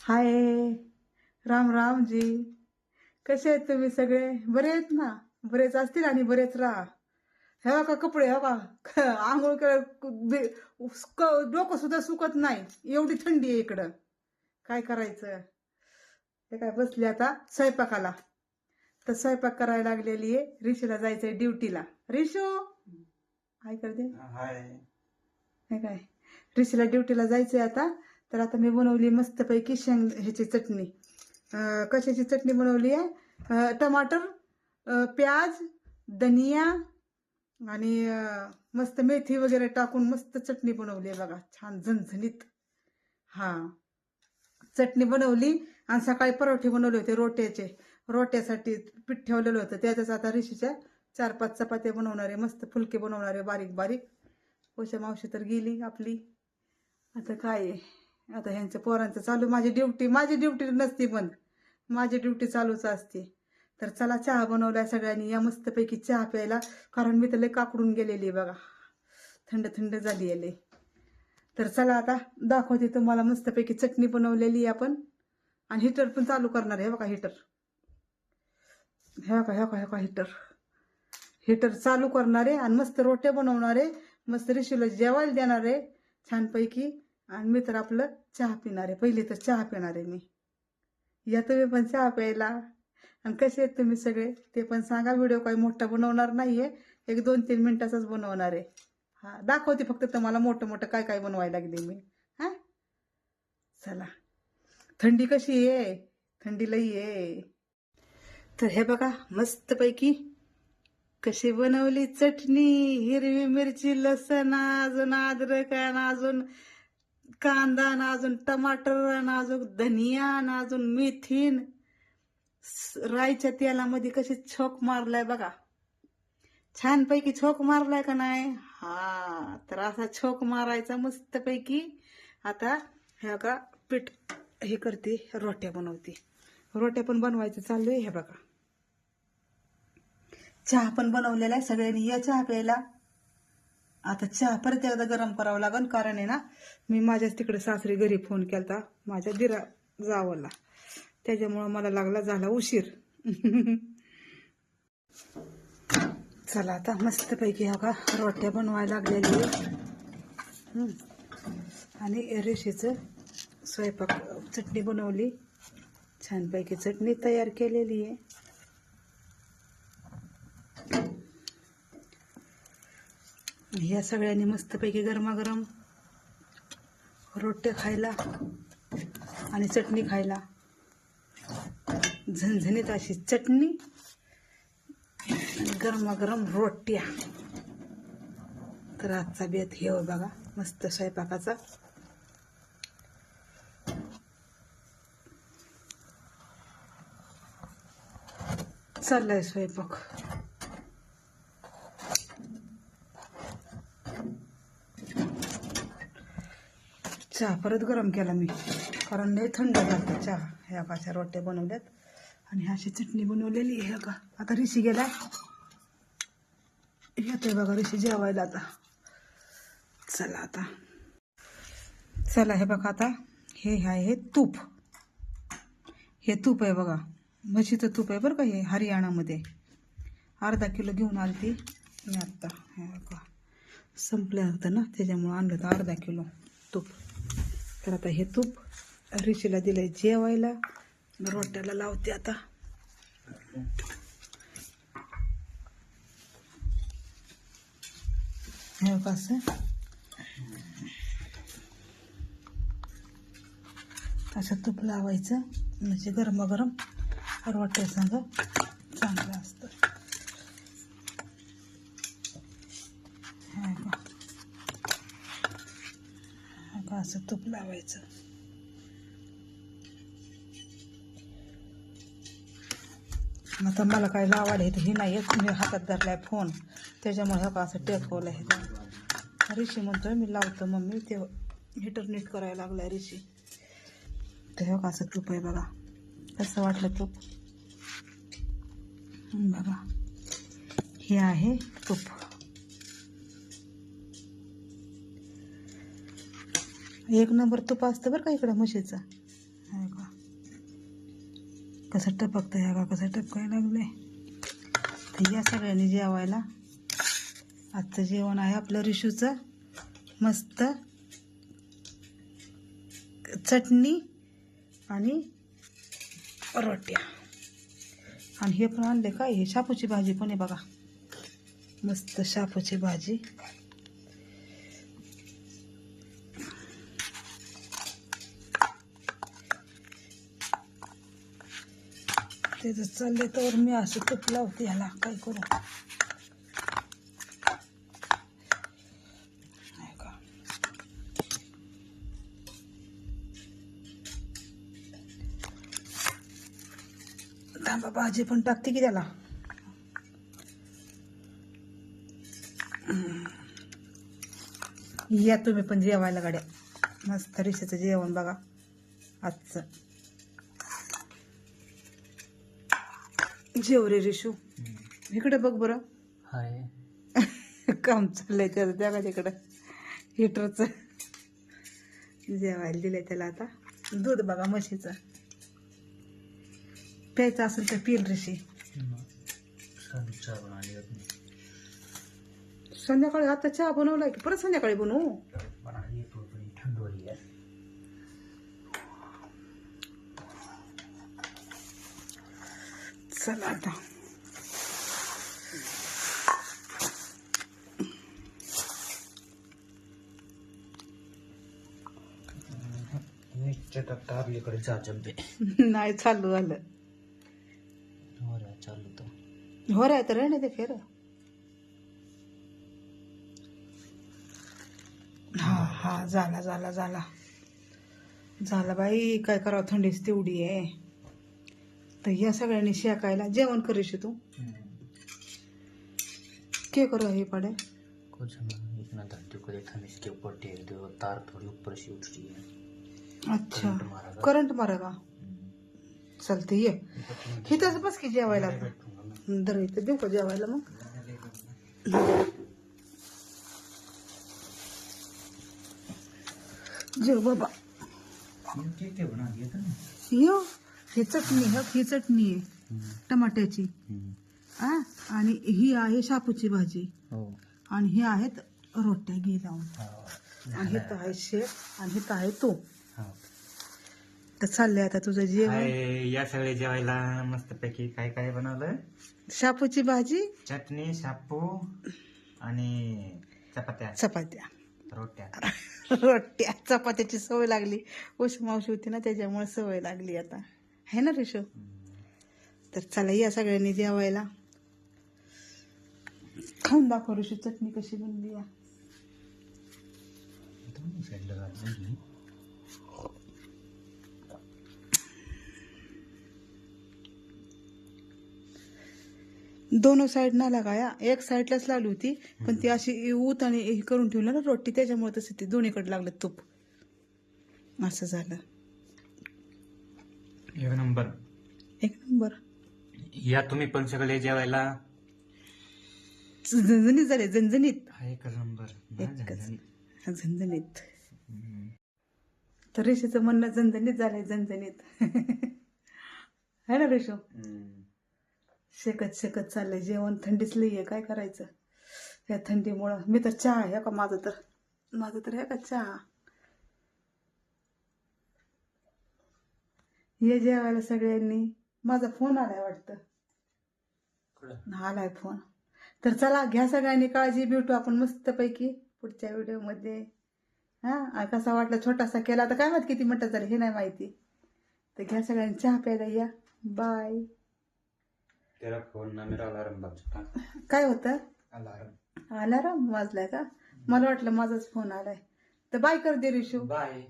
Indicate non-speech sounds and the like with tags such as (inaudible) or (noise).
हाय. राम राम जी. कसे आहेत तुम्ही सगळे? बरे आहेत ना? बरेच असतील आणि बरेच राहा. हे का कपडे हे का (laughs) आंघोळ केलं डोकं सुद्धा सुकत नाही. एवढी थंडी आहे इकडं. काय करायचं? हे काय बसले आता? स्वयंपाकाला. तर स्वयंपाक करायला लागलेली आहे. रिशूला जायचंय ड्युटीला. रिशू! काय करते. हाय. हे काय? रिशीला ड्युटीला जायचंय आता. तर आता मी बनवली मस्तपैकी शेंग ह्याची चटणी. कशाची चटणी बनवली आहे? टमाटर प्याज धनिया आणि मस्त मेथी वगैरे टाकून मस्त चटणी बनवली आहे बघा. छान झणझणीत. हा. चटणी बनवली आणि सकाळी परोठे बनवले होते रोट्याचे. रोट्यासाठी पीठ ठेवलेलं होतं. त्याच्याच आता रिशीच्या चार पाच चपात्या बनवणारे मस्त फुलके बनवणारे बारीक बारीक उषा मावशी तर गेली आपली. आता काय आहे? आता ह्यांच्या पोरांचं चालू. माझी ड्युटी माझी ड्युटी नसती पण माझी ड्युटी चालूच असते. तर चला चहा बनवलाय सगळ्यांनी. या मस्तपैकी चहा प्यायला. कारण मी तर काकडून गेलेली आहे बघा. थंड थंड झाली आहे तर चला आता दाखवते तुम्हाला मस्तपैकी चटणी बनवलेली आपण. आणि हिटर पण चालू करणार आहे. हे बघा हिटर ह्या का ह्या का ह्या का हिटर हिटर चालू करणार आहे आणि मस्त रोट्या बनवणारे मस्त ऋषीला जेवायला देणार छानपैकी. आणि मी तर आपलं चहा पिणार आहे पहिली तर चहा पिणार आहे मी. या तुम्ही पण चहा प्यायला. आणि कसे आहेत तुम्ही सगळे? ते पण सांगा. व्हिडिओ काही मोठा बनवणार नाहीये. एक दोन तीन मिनिटाचाच बनवणार आहे. हा दाखवते फक्त तुम्हाला मोठं मोठं काय काय बनवायला लागले मी. हा? चला. थंडी कशी आहे? थंडी लई आहे. तर हे बघा मस्तपैकी कशी बनवली चटणी हिरवी मिरची लसण अजून अद्रक आणि अजून कांदा ना अजून टमाटर ना अजून धनिया ना अजून मेथीन रायच्या राईच्या तेलामध्ये कशी छोक मारलाय बघा. छानपैकी छोक मारलाय का नाही? हा तर असा छोक मारायचा मस्तपैकी. आता हे बघा पीठ हे करते रोट्या बनवते. रोट्या पण बनवायचं चालू आहे हे बघा. चहा पण बनवलेला आहे सगळ्यांनी. या चहा प्यायला. आता चहा परत एकदा गरम करावं लागेल कारण आहे ना मी माझ्याच तिकडे सासरी घरी फोन केलता. माझ्या दिरा जावला. त्याच्यामुळं मला लागला झाला उशीर. (laughs) चला आता मस्तपैकी हा का रोट्या बनवायला लागलेली आहे. आणि रेषेचं स्वयंपाक चटणी बनवली. छानपैकी चटणी तयार केलेली आहे. ह्या सगळ्यांनी मस्तपैकी गरमागरम रोट्या खायला आणि चटणी खायला. झणझणीत अशी चटणी गरमागरम रोट्या. तर आजचा बेत हे हो बघा मस्त स्वयंपाकाचा. चाललाय स्वयंपाक. चहा परत गरम केला मी. कारण लय थंड झालं चहा. ह्या काच्या रोट्या बनवल्यात. आणि अशी चटणी बनवलेली आहे का आता ऋषी गेला. येतोय बघा ऋषी जेवायला आता. चला आता. चला हे बघा आता. हे आहे तूप. हे तूप आहे बघा. म्हशीचं तूप आहे बरं का हे हरियाणामध्ये. अर्धा किलो घेऊन आली ती मी आत्ता हे बघा. संपलं होतं ना त्याच्यामुळं आणलं होतं अर्धा किलो तूप. तर आता हे तूप ऋषीला दिलंय जेवायला. रोट्याला लावते आता. हे कसं असं. तूप लावायचं. म्हणजे गरमागरम रोट्या सांग चांगलं असतं हे बघा. हे बघा, असं तूप लावायचं. आता मला काय लावायला येतं हे नाही येत. मी हातात धरलाय फोन त्याच्यामुळे हा का असं टेकवलं आहे ऋषी म्हणतोय मी लावतो मम्मी. ते हिटर नीट करायला लागलाय ऋषी. तर हे असं तूप आहे बघा. कसं वाटलं तूप? बघा. हे आहे तूप. एक नंबर तूप असतं बरं का इकडं म्हशीचं. हे का? कसं टपकतं ह्या का? कसं टपकायला लागले तर या सगळ्यांनी जेवायला. आजचं जेवण आहे आपलं रिशूचं. मस्त चटणी आणि रोट्या आणि हे पण आणले काय? हे शापूची भाजी पण आहे बघा. मस्त शापूची भाजी. ते जर चालले तर मी असं तूप लावते ह्याला. काय करू? नाही का? थांबा भाजी पण टाकते की त्याला? या तुम्ही पण जेवायला गाड्या. मस्त रिशीचं जेवण बघा. आजचं. जेव रे रिशू? इकडे बघ बरं. हाय. (laughs) काम चाललंय त्याचं त्या का तिकडं. हिटरचं. जेवायला दिलंय त्याला आता. दूध बघा म्हशीचं. प्यायचं असेल तर पिल होती. संध्याकाळी आता चहा बनवलाय की परत संध्याकाळी बनवू बनाली तो पण थंड होई है चला आता. टाकता आपल्याकडे चमचे नाही चालू झालं. हो रे चालू तो हो रे तर नाही ते फेर. हा हा झाला झाला झाला. झाला बाई काय करावं थंडीच तेवढी आहे. तर या सगळ्यांनी शेकायला जेवण करीशी तू. के करो हे पड़े कुछ नहीं इतना धरती को देखा मैं इसके ऊपर टेक दो तार थोड़ी ऊपर से उठ रही है। अच्छा करंट मारेगा। करंट मारेगा चलते ये हे तसं बस की जेवायला. दर इथं देऊ का जेवायला मग। जेव बाबा। यो। ही चटणी ह ही चटणी आहे टमाट्याची. आ? आणि ही आहे शापूची भाजी. हो. आणि ही आहेत रोट्या घी लावून. आणि हिथं आहे शेप आणि हिथं आहे तू तर चाललंय आता तुझं जेवण. हाय या सगळे जेवायला मस्त पैकी काय काय बनवलं शापूची भाजी चटणी शापू आणि चपात्या. चपात्या. रोट्या. रोट्या. चपात्याची सवय लागली. उश मावशी होती ना त्याच्यामुळे सवय लागली आता. आहे ना रेशो तर चला या सगळ्यांनी जेवायला. खाऊन दाखव ऋषू चटणी कशी बनली या. दोन साईड ना लागाया. एक साईडलाच लागली होती पण ती अशी ऊत आणि हे करून ठेवलं ना रोटी त्याच्यामुळे तसं ती दोन्हीकडे लागलं तूप. असं झालं. एक नंबर. एक नंबर. या तुम्ही पण सगळे जेवायला? झणझणीत झाले झणझणीत. हा एकच नंबर. एकच. झणझणीत. तर ऋषीचं म्हणणं झणझणीत झालंय झणझणीत. (laughs) है ना ऋषू? शेकत शेकत चाललंय. जेवण थंडीच लई आहे. काय करायचं? या थंडीमुळं. मी तर चहा आहे का? माझं तर. माझं तर आहे का चहा? ये जेवायला सगळ्यांनी. माझा फोन आलाय वाटतं. आलाय फोन तर चला घ्या सगळ्यांनी काळजी भेटू आपण मस्तपैकी पुढच्या व्हिडिओमध्ये. हा आ, कसा वाटला छोटासा केला तर काय माहीत किती मिनटं झाले हे नाही माहिती. तर घ्या सगळ्यांनी चहा प्यायला या. बाय तेरा फोन ना मेरा अलार्म काय होतं? अलार्म अलाराम वाजलाय का? मला वाटलं माझाच फोन आलाय. तर बाय कर दे रिशू. बाय